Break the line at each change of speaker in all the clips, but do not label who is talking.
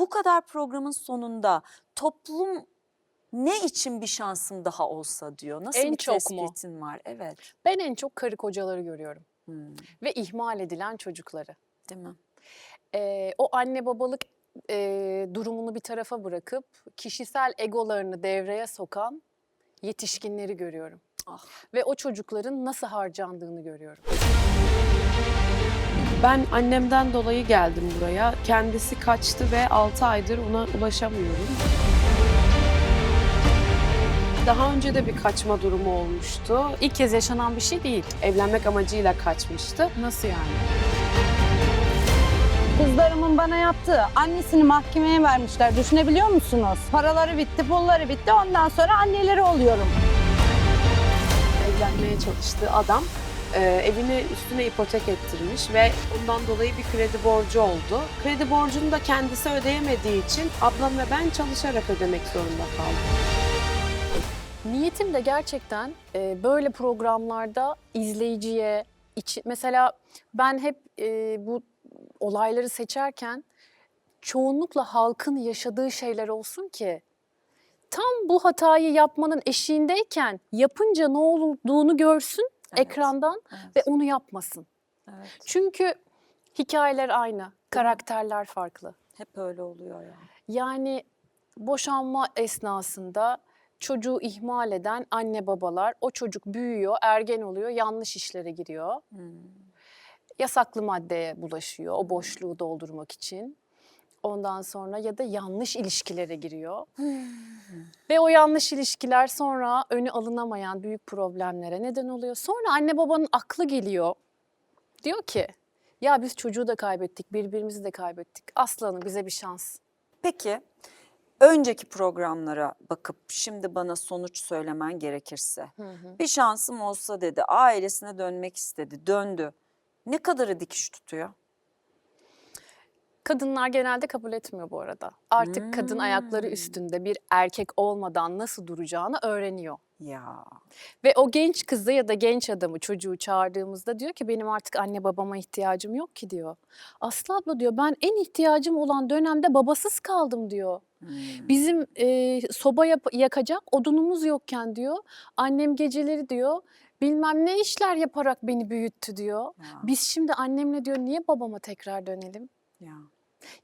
bu kadar programın sonunda toplum ne için bir şansım daha olsa diyor. Nasıl
En
bir
çok mu?
tespitin var? Evet.
Ben en çok karı kocaları görüyorum
Hmm,
ve ihmal edilen çocukları.
değil mi?
Ee, o anne babalık e, durumunu bir tarafa bırakıp kişisel egolarını devreye sokan yetişkinleri görüyorum.
Ah.
Ve o çocukların nasıl harcandığını görüyorum.
Ben annemden dolayı geldim buraya. Kendisi kaçtı ve 6 aydır ona ulaşamıyorum. Daha önce de bir kaçma durumu olmuştu.
İlk kez yaşanan bir şey değil.
Evlenmek amacıyla kaçmıştı.
Nasıl yani?
Kızlarımın bana yaptığı annesini mahkemeye vermişler. Düşünebiliyor musunuz? Paraları bitti, pulları bitti. Ondan sonra anneleri oluyorum.
Evlenmeye çalıştığı adam e, evini üstüne ipotek ettirmiş ve ondan dolayı bir kredi borcu oldu. Kredi borcunu da kendisi ödeyemediği için ablam ve ben çalışarak ödemek zorunda kaldık.
Niyetim de gerçekten e, böyle programlarda izleyiciye, içi, mesela ben hep e, bu olayları seçerken çoğunlukla halkın yaşadığı şeyler olsun ki tam bu hatayı yapmanın eşiğindeyken yapınca ne olduğunu görsün
Evet,
ekrandan
Evet.
ve onu yapmasın.
evet.
Çünkü hikayeler aynı, karakterler farklı.
Hep öyle oluyor ya.
Yani boşanma esnasında çocuğu ihmal eden anne babalar, o çocuk büyüyor, ergen oluyor, yanlış işlere giriyor.
Hmm.
Yasaklı maddeye bulaşıyor o boşluğu doldurmak için. Ondan sonra ya da yanlış ilişkilere giriyor. Ve o yanlış ilişkiler sonra önü alınamayan büyük problemlere neden oluyor. Sonra anne babanın aklı geliyor. Diyor ki ya biz çocuğu da kaybettik, birbirimizi de kaybettik. Aslanım bize bir şans.
Peki önceki programlara bakıp şimdi bana sonuç söylemen gerekirse bir şansım olsa dedi ailesine dönmek istedi döndü. Ne kadarı dikiş tutuyor?
Kadınlar genelde kabul etmiyor bu arada. Artık kadın ayakları
Hmm.
üstünde bir erkek olmadan nasıl duracağını öğreniyor.
Ya
Ve o genç kızı ya da genç adamı çocuğu çağırdığımızda diyor ki benim artık anne babama ihtiyacım yok ki diyor. Aslı abla diyor ben en ihtiyacım olan dönemde babasız kaldım diyor.
hmm,
Bizim e, soba yakacak odunumuz yokken diyor. Annem geceleri diyor bilmem ne işler yaparak beni büyüttü diyor.
ya,
Biz şimdi annemle diyor niye babama tekrar dönelim?
Ya.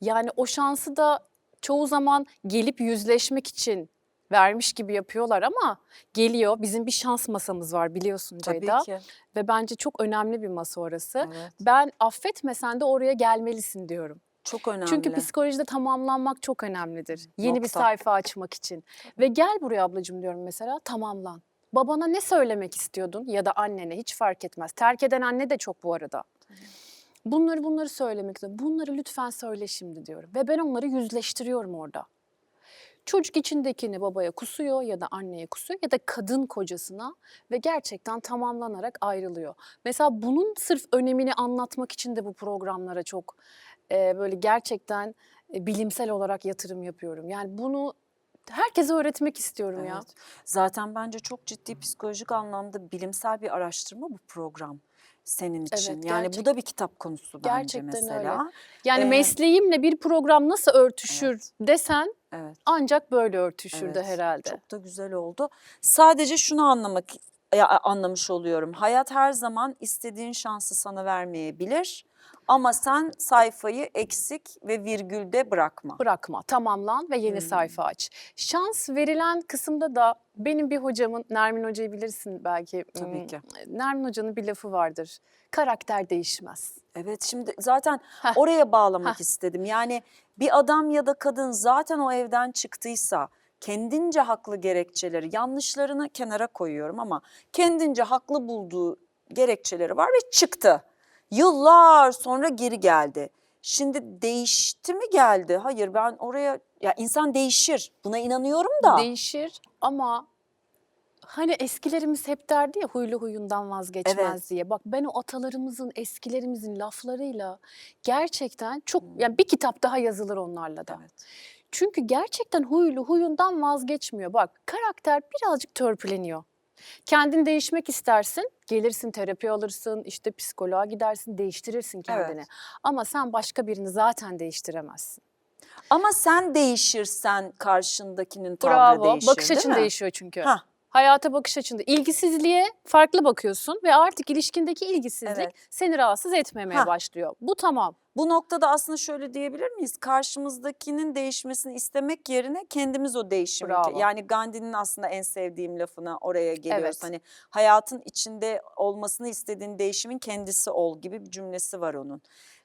Yani o şansı da çoğu zaman gelip yüzleşmek için vermiş gibi yapıyorlar ama geliyor. Bizim bir şans masamız var biliyorsun
Tabii
Ceyda.
ki.
Ve bence çok önemli bir masa orası.
Evet.
Ben affetmesen de oraya gelmelisin diyorum.
Çok önemli.
Çünkü psikolojide tamamlanmak çok önemlidir. Yeni bir
Nokta.
sayfa açmak için. Ve gel buraya ablacığım diyorum mesela tamamlan. Babana ne söylemek istiyordun ya da annene hiç fark etmez. Terk eden anne de çok bu arada. Bunları bunları söylemek istiyorum. Bunları lütfen söyle şimdi diyorum. Ve ben onları yüzleştiriyorum orada. Çocuk içindekini babaya kusuyor ya da anneye kusuyor ya da kadın kocasına ve gerçekten tamamlanarak ayrılıyor. Mesela bunun sırf önemini anlatmak için de bu programlara çok e, böyle gerçekten e, bilimsel olarak yatırım yapıyorum. Yani bunu herkese öğretmek istiyorum ya.
Evet. Zaten bence çok ciddi psikolojik anlamda bilimsel bir araştırma bu program senin için.
Evet,
yani
gerçek-
bu da bir kitap konusu bence
Gerçekten öyle.
mesela.
Yani
Ee,
mesleğimle bir program nasıl örtüşür desen
Evet.
ancak böyle örtüşürdü
Evet,
herhalde.
Çok da güzel oldu. Sadece şunu anlamak ya, anlamış oluyorum. Hayat her zaman istediğin şansı sana vermeyebilir. Ama sen sayfayı eksik ve virgülde bırakma.
Bırakma, tamamlan ve yeni
Hmm.
sayfa aç. Şans verilen kısımda da benim bir hocamın, Nermin Hoca'yı bilirsin belki.
Tabii
Hmm,
ki.
Nermin Hoca'nın bir lafı vardır. Karakter değişmez.
Evet şimdi zaten
Heh.
oraya bağlamak
Heh.
istedim. Yani bir adam ya da kadın zaten o evden çıktıysa kendince haklı gerekçeleri, yanlışlarını kenara koyuyorum ama kendince haklı bulduğu gerekçeleri var ve çıktı. Yıllar sonra geri geldi. Şimdi değişti mi geldi? Hayır ben oraya ya insan değişir. Buna inanıyorum da.
Değişir ama hani eskilerimiz hep derdi ya huylu huyundan vazgeçmez
Evet.
diye. Bak ben o atalarımızın, eskilerimizin laflarıyla gerçekten çok
Hmm.
yani bir kitap daha yazılır onlarla da.
Evet.
Çünkü gerçekten huylu huyundan vazgeçmiyor. Bak karakter birazcık törpüleniyor. Kendin değişmek istersin, gelirsin terapi alırsın, işte psikoloğa gidersin, değiştirirsin kendini.
Evet.
Ama sen başka birini zaten değiştiremezsin.
Ama sen değişirsen karşındakinin tavrı
Bravo.
değişir
bakış
değil
açın
mi?
değişiyor çünkü.
Hah.
Hayata bakış açında ilgisizliğe farklı bakıyorsun ve artık ilişkindeki ilgisizlik
Evet.
seni rahatsız etmemeye
Hah.
başlıyor. Bu tamam.
Bu noktada aslında şöyle diyebilir miyiz? Karşımızdakinin değişmesini istemek yerine kendimiz o değişimi.
Bravo.
Yani Gandhi'nin aslında en sevdiğim lafına oraya geliyoruz.
Evet.
Hani hayatın içinde olmasını istediğin değişimin kendisi ol gibi bir cümlesi var onun.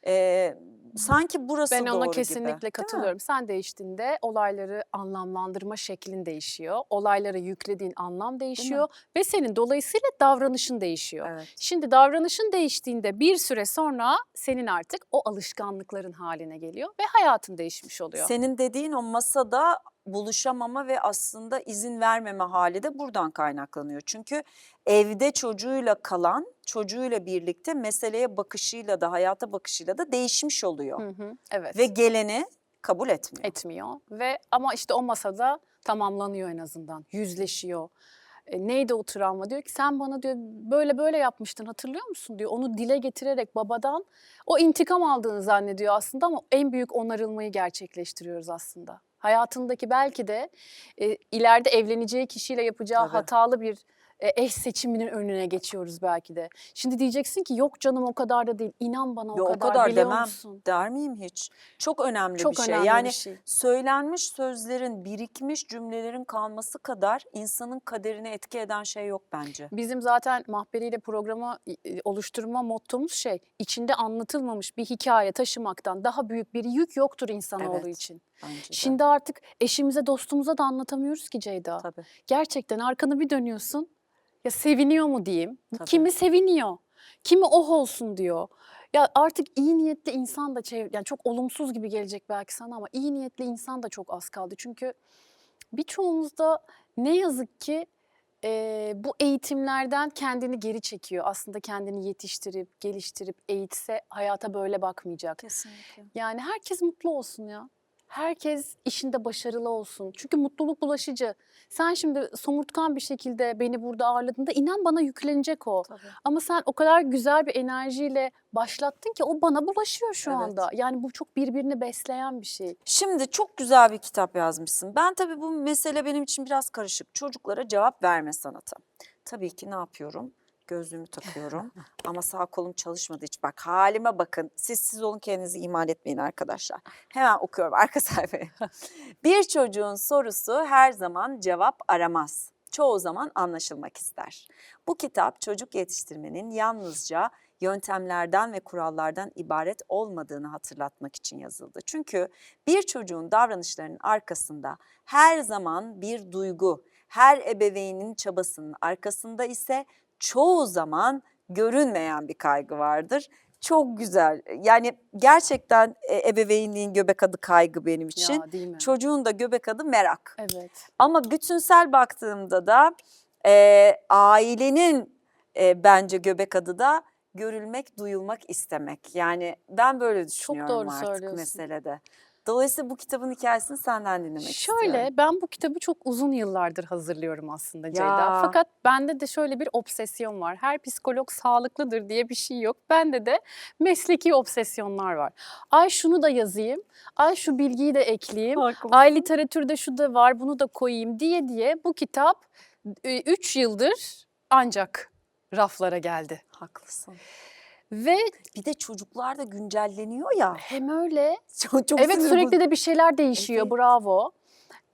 Ee, sanki burası
Ben
doğru
ona
gibi, değil
kesinlikle
mi?
katılıyorum. Sen değiştiğinde olayları anlamlandırma şeklin değişiyor. Olaylara yüklediğin anlam değişiyor ve senin dolayısıyla davranışın değişiyor.
Evet.
Şimdi davranışın değiştiğinde bir süre sonra senin artık o alışkanlıkların haline geliyor ve hayatın değişmiş oluyor.
Senin dediğin o masada buluşamama ve aslında izin vermeme hali de buradan kaynaklanıyor. Çünkü evde çocuğuyla kalan, çocuğuyla birlikte meseleye bakışıyla da hayata bakışıyla da değişmiş oluyor.
Hı hı, evet.
Ve geleni kabul etmiyor.
etmiyor ve ama işte o masada tamamlanıyor en azından. Yüzleşiyor. E, neydi o travma? Diyor ki sen bana diyor böyle böyle yapmıştın hatırlıyor musun diyor. Onu dile getirerek babadan o intikam aldığını zannediyor aslında ama en büyük onarılmayı gerçekleştiriyoruz aslında. Hayatındaki belki de e, ileride evleneceği kişiyle yapacağı
Tabii.
hatalı bir eş seçiminin önüne geçiyoruz belki de. Şimdi diyeceksin ki yok canım o kadar da değil. İnan bana o
o
kadar,
kadar
biliyor
demem.
musun?
Der miyim hiç? Çok önemli
Çok
bir şey.
önemli
yani
bir şey.
söylenmiş sözlerin, birikmiş cümlelerin kalması kadar insanın kaderini etki eden şey yok bence.
Bizim zaten mahberiyle programı e, oluşturma mottomuz şey, içinde anlatılmamış bir hikaye taşımaktan daha büyük bir yük yoktur insanoğlu
Evet,
için. Şimdi artık eşimize, dostumuza da anlatamıyoruz ki Ceyda.
Tabii.
Gerçekten arkanı bir dönüyorsun. Ya seviniyor mu diyeyim? Bu
Tabii.
Kimi seviniyor? Kimi oh olsun diyor. Ya artık iyi niyetli insan da çev- yani çok olumsuz gibi gelecek belki sana ama iyi niyetli insan da çok az kaldı. Çünkü birçoğumuzda ne yazık ki eee, bu eğitimlerden kendini geri çekiyor. Aslında kendini yetiştirip, geliştirip, eğitse hayata böyle bakmayacak.
Kesinlikle.
Yani herkes mutlu olsun ya. Herkes işinde başarılı olsun. Çünkü mutluluk bulaşıcı. Sen şimdi somurtkan bir şekilde beni burada ağırladığında inan bana yüklenecek o.
Tabii.
Ama sen o kadar güzel bir enerjiyle başlattın ki o bana bulaşıyor şu
Evet.
anda. Yani bu çok birbirini besleyen bir şey.
Şimdi çok güzel bir kitap yazmışsın. Ben tabii bu mesele benim için biraz karışık. Çocuklara cevap verme sanatı. Tabii ki ne yapıyorum? Gözlüğümü takıyorum ama sağ kolum çalışmadı hiç. Bak halime bakın. Siz siz olun kendinizi ihmal etmeyin arkadaşlar. Hemen okuyorum arka sayfayı. bir çocuğun sorusu her zaman cevap aramaz. Çoğu zaman anlaşılmak ister. Bu kitap çocuk yetiştirmenin yalnızca yöntemlerden ve kurallardan ibaret olmadığını hatırlatmak için yazıldı. Çünkü bir çocuğun davranışlarının arkasında her zaman bir duygu, her ebeveynin çabasının arkasında ise çoğu zaman görünmeyen bir kaygı vardır. Çok güzel. Yani gerçekten e, ebeveynliğin göbek adı kaygı benim için.
Ya?
Çocuğun da göbek adı merak.
Evet.
Ama bütünsel baktığımda da e, ailenin e, bence göbek adı da görülmek, duyulmak istemek. Yani ben böyle düşünüyorum
doğru
artık
söylüyorsun.
meselede. Dolayısıyla bu kitabın hikayesini senden dinlemek
Şöyle
istiyorum.
ben bu kitabı çok uzun yıllardır hazırlıyorum aslında Ceyda.
Ya.
Fakat bende de şöyle bir obsesyon var. Her psikolog sağlıklıdır diye bir şey yok. Bende de mesleki obsesyonlar var. Ay şunu da yazayım. Ay şu bilgiyi de ekleyeyim. Ay literatürde şu da var bunu da koyayım diye diye bu kitap 3 yıldır ancak raflara geldi.
Haklısın.
Ve
Bir de çocuklar da güncelleniyor ya.
hem öyle
Çok, çok
evet
sinir
sürekli
bozucu.
de bir şeyler değişiyor
Evet.
bravo.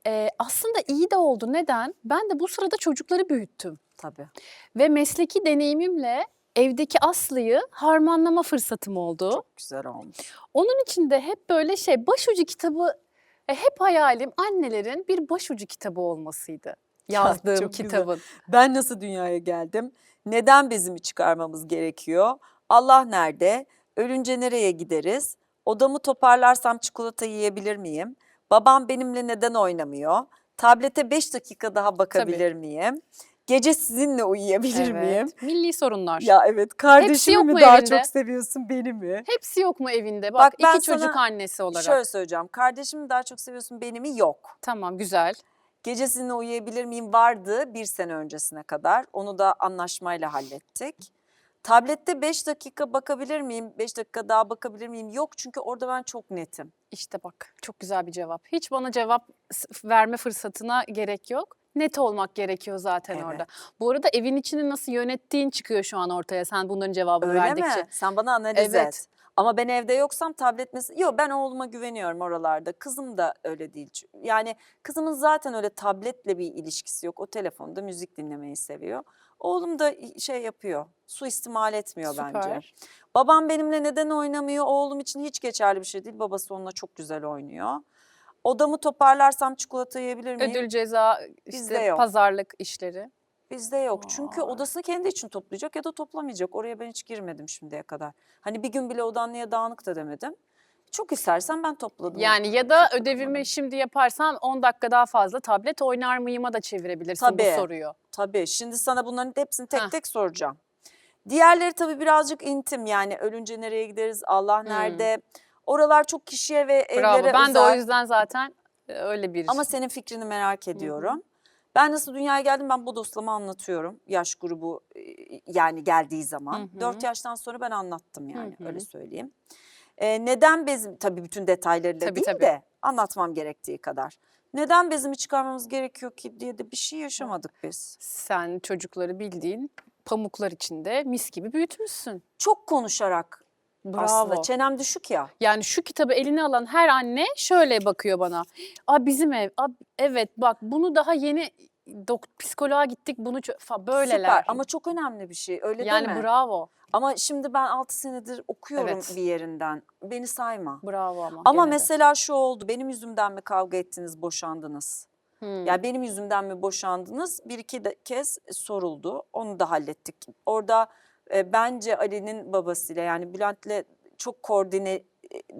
Ee, aslında iyi de oldu. Neden? Ben de bu sırada çocukları büyüttüm.
Tabii.
Ve mesleki deneyimimle evdeki Aslı'yı harmanlama fırsatım oldu.
Çok güzel olmuş.
Onun için de hep böyle şey başucu kitabı e, hep hayalim annelerin bir başucu kitabı olmasıydı. Yazdığım
güzel.
kitabın.
Ben nasıl dünyaya geldim? Neden bezimi çıkarmamız gerekiyor? Allah nerede? Ölünce nereye gideriz? Odamı toparlarsam çikolata yiyebilir miyim? Babam benimle neden oynamıyor? Tablete 5 dakika daha bakabilir miyim? Gece sizinle uyuyabilir miyim?
Milli sorunlar.
Ya evet kardeşimi mi daha
evinde?
çok seviyorsun beni mi?
Hepsi yok mu evinde? Bak,
Bak ben
iki çocuk annesi olarak.
Şöyle söyleyeceğim. Kardeşimi mi daha çok seviyorsun beni mi? Yok.
Tamam güzel.
Gece sizinle uyuyabilir miyim vardı bir sene öncesine kadar. Onu da anlaşmayla hallettik. Tablette 5 dakika bakabilir miyim? 5 dakika daha bakabilir miyim? Yok çünkü orada ben çok netim.
İşte bak çok güzel bir cevap. Hiç bana cevap verme fırsatına gerek yok. Net olmak gerekiyor zaten
Evet.
orada. Bu arada evin içini nasıl yönettiğin çıkıyor şu an ortaya sen bunların cevabını
Öyle
verdikçe.
mi? Sen bana analiz
Evet.
et. Ama ben evde yoksam tablet mesela... Yok ben oğluma güveniyorum oralarda. Kızım da öyle değil. Yani kızımın zaten öyle tabletle bir ilişkisi yok. O telefonda müzik dinlemeyi seviyor. Oğlum da şey yapıyor. Suistimal etmiyor bence.
Süper.
Babam benimle neden oynamıyor? Oğlum için hiç geçerli bir şey değil. Babası onunla çok güzel oynuyor. Odamı toparlarsam çikolata yiyebilir miyim?
Ödül ceza
Bizde
işte
yok.
pazarlık işleri.
Bizde yok. Çünkü
Aa.
odasını kendi için toplayacak ya da toplamayacak. Oraya ben hiç girmedim şimdiye kadar. Hani bir gün bile odan niye dağınık da demedim. Çok istersen ben topladım.
Yani ya da ödevimi şimdi yaparsam 10 dakika daha fazla tablet oynar mıyıma da çevirebilirsin
Tabii.
bu soruyu.
Tabii şimdi sana bunların hepsini tek
Heh.
tek soracağım. Diğerleri tabii birazcık intim yani ölünce nereye gideriz, Allah nerede? Oralar çok kişiye ve
Bravo.
evlere
Ben de o yüzden zaten e, öyle bir
Ama senin fikrini merak ediyorum. Ben nasıl dünyaya geldim ben bu dostlama anlatıyorum. Yaş grubu yani geldiği zaman.
Hı hı.
4 yaştan sonra ben anlattım yani
Hı hı.
öyle söyleyeyim. E, neden bezim tabii bütün detaylarıyla
Tabii,
değil
tabii.
de anlatmam gerektiği kadar. Neden bezimi çıkarmamız gerekiyor ki diye de bir şey yaşamadık biz.
sen çocukları bildiğin pamuklar içinde mis gibi büyütmüşsün.
Çok konuşarak
Bravo.
aslında çenem düşük ya.
Yani şu kitabı eline alan her anne şöyle bakıyor bana. Aa bizim ev. Aa, evet bak bunu daha yeni dok- psikoloğa gittik bunu çö- fa- böyleler.
Süper ama çok önemli bir şey öyle
yani
deme.
bravo.
Ama şimdi ben 6 senedir okuyorum
Evet.
bir yerinden. Beni sayma.
Bravo ama.
Ama
gene de.
mesela şu oldu. Benim yüzümden mi kavga ettiniz, boşandınız?
Hmm.
Yani benim yüzümden mi boşandınız? Bir iki de kez soruldu. Onu da hallettik. Orada e, bence Ali'nin babasıyla yani Bülent'le çok koordine e,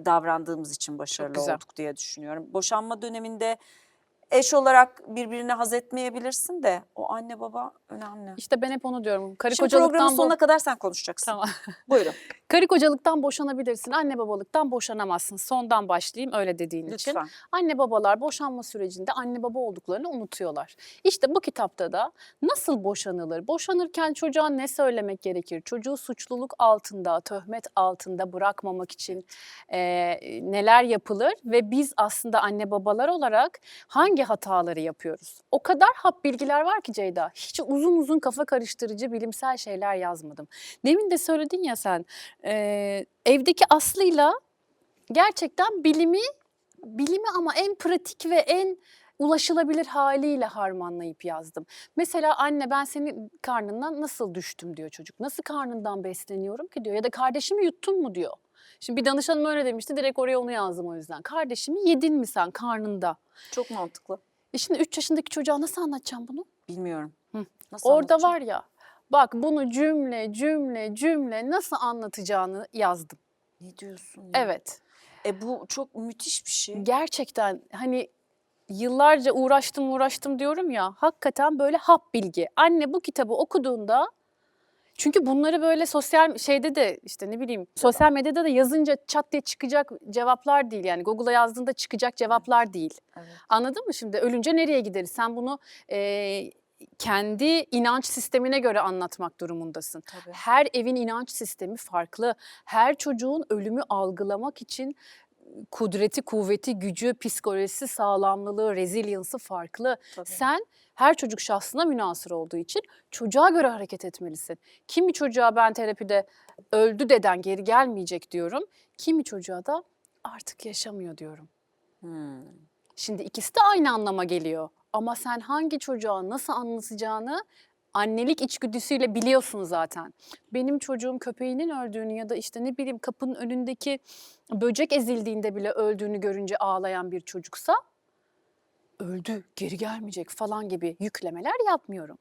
davrandığımız için başarılı olduk diye düşünüyorum. Boşanma döneminde eş olarak birbirine haz etmeyebilirsin de o anne baba önemli.
İşte ben hep onu diyorum. Karı
Şimdi programın
kocalıktan bu...
sonuna kadar sen konuşacaksın.
Tamam.
Buyurun
Karı kocalıktan boşanabilirsin. Anne babalıktan boşanamazsın. Sondan başlayayım öyle dediğin için.
lütfen.
Anne babalar boşanma sürecinde anne baba olduklarını unutuyorlar. İşte bu kitapta da nasıl boşanılır? Boşanırken çocuğa ne söylemek gerekir? Çocuğu suçluluk altında, töhmet altında bırakmamak için e, neler yapılır? Ve biz aslında anne babalar olarak hangi hataları yapıyoruz? O kadar hap bilgiler var ki Ceyda. Hiç uzun uzun kafa karıştırıcı bilimsel şeyler yazmadım. Demin de söyledin ya sen, e, evdeki Aslı'yla gerçekten bilimi bilimi ama en pratik ve en ulaşılabilir haliyle harmanlayıp yazdım. Mesela anne ben senin karnından nasıl düştüm diyor çocuk. Nasıl karnından besleniyorum ki diyor. Ya da kardeşimi yuttun mu diyor. Şimdi bir danışanım öyle demişti direkt oraya onu yazdım o yüzden. Kardeşimi yedin mi sen karnında?
Çok mantıklı.
E şimdi 3 yaşındaki çocuğa nasıl anlatacağım bunu?
Bilmiyorum.
Hı.
Nasıl
Orada var ya bak bunu cümle cümle cümle nasıl anlatacağını yazdım.
Ne diyorsun ya?
Evet.
E bu çok müthiş bir şey.
gerçekten hani yıllarca uğraştım uğraştım diyorum ya hakikaten böyle hap bilgi. Anne bu kitabı okuduğunda çünkü bunları böyle sosyal şeyde de işte ne bileyim sosyal medyada da yazınca çat diye çıkacak cevaplar değil yani Google'a yazdığında çıkacak cevaplar değil.
Evet.
Anladın mı şimdi ölünce nereye gideriz? Sen bunu eee, kendi inanç sistemine göre anlatmak durumundasın.
Tabii.
Her evin inanç sistemi farklı. Her çocuğun ölümü algılamak için kudreti, kuvveti, gücü, psikolojisi, sağlamlılığı, resilience'ı farklı.
Tabii.
Sen her çocuk şahsına münasır olduğu için çocuğa göre hareket etmelisin. Kimi çocuğa ben terapide öldü deden geri gelmeyecek diyorum. Kimi çocuğa da artık yaşamıyor diyorum.
Hmm.
Şimdi ikisi de aynı anlama geliyor. Ama sen hangi çocuğa nasıl anlatacağını annelik içgüdüsüyle biliyorsun zaten. Benim çocuğum köpeğinin öldüğünü ya da işte ne bileyim kapının önündeki böcek ezildiğinde bile öldüğünü görünce ağlayan bir çocuksa öldü, geri gelmeyecek falan gibi yüklemeler yapmıyorum.